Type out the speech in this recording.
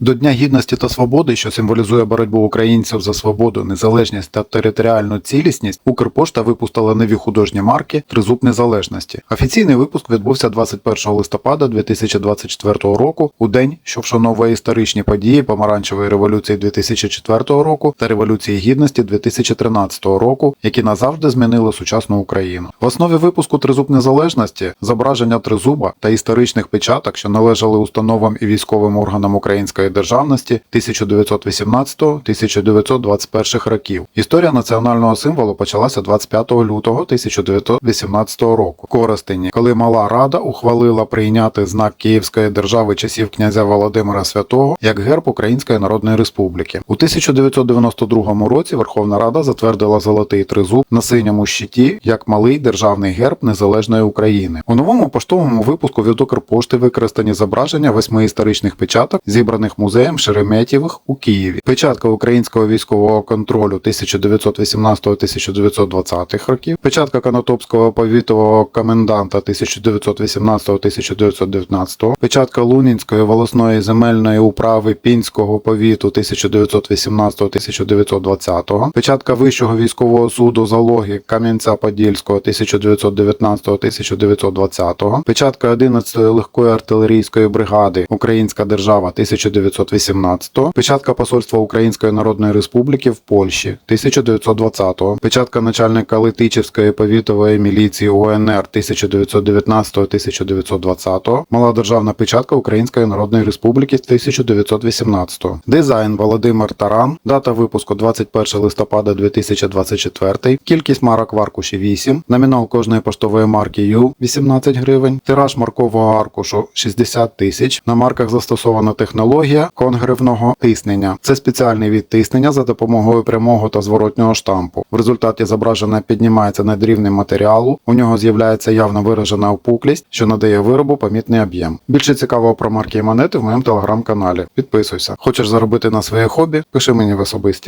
До Дня гідності та свободи, що символізує боротьбу українців за свободу, незалежність та територіальну цілісність, Укрпошта випустила нові художні марки Тризуб Незалежності. Офіційний випуск відбувся 21 листопада 2024 року, у день, що вшановує історичні події Помаранчевої революції 2004 року та Революції Гідності 2013 року, які назавжди змінили сучасну Україну. В основі випуску Тризуб Незалежності зображення тризуба та історичних печаток, що належали установам і військовим органам української державності 1919-1921 років. Історія національного символу почалася 25 лютого 1918 року. Коростені, коли Мала Рада ухвалила прийняти знак Київської держави часів князя Володимира Святого як герб Української Народної Республіки. У 1992 році Верховна Рада затвердила золотий тризуб на синьому щиті як малий державний герб незалежної України. У новому поштовому випуску від Укрпошти використані зображення восьми історичних печаток, зібраних музеєм Шереметєвих у Києві. Печатка українського військового контролю 1918-1920 років, печатка Конотопського повітового коменданта 1918-1919, печатка Лунінської волосної земельної управи Пінського повіту 1918-1920, печатка Вищого військового суду залоги Кам'янця-Подільського 1919-1920, печатка 11-ї легкої артилерійської бригади Українська держава 1918, печатка Посольства Української Народної Республіки в Польщі 1920, печатка начальника Летичівської повітової міліції УНР 1919-1920, мала державна печатка Української Народної Республіки 1918, дизайн Володимир Таран, дата випуску 21 листопада 2024, кількість марок в аркуші 8, номінал кожної поштової марки Ю 18 гривень, тираж маркового аркушу 60 тисяч. На марках застосована технологія конгревного тиснення. Це спеціальний від тиснення за допомогою прямого та зворотнього штампу. В результаті зображення піднімається над рівнем матеріалу, у нього з'являється явно виражена опуклість, що надає виробу помітний об'єм. Більше цікавого про марки і монети в моєму телеграм-каналі. Підписуйся. Хочеш заробити на своє хобі? Пиши мені в особисті.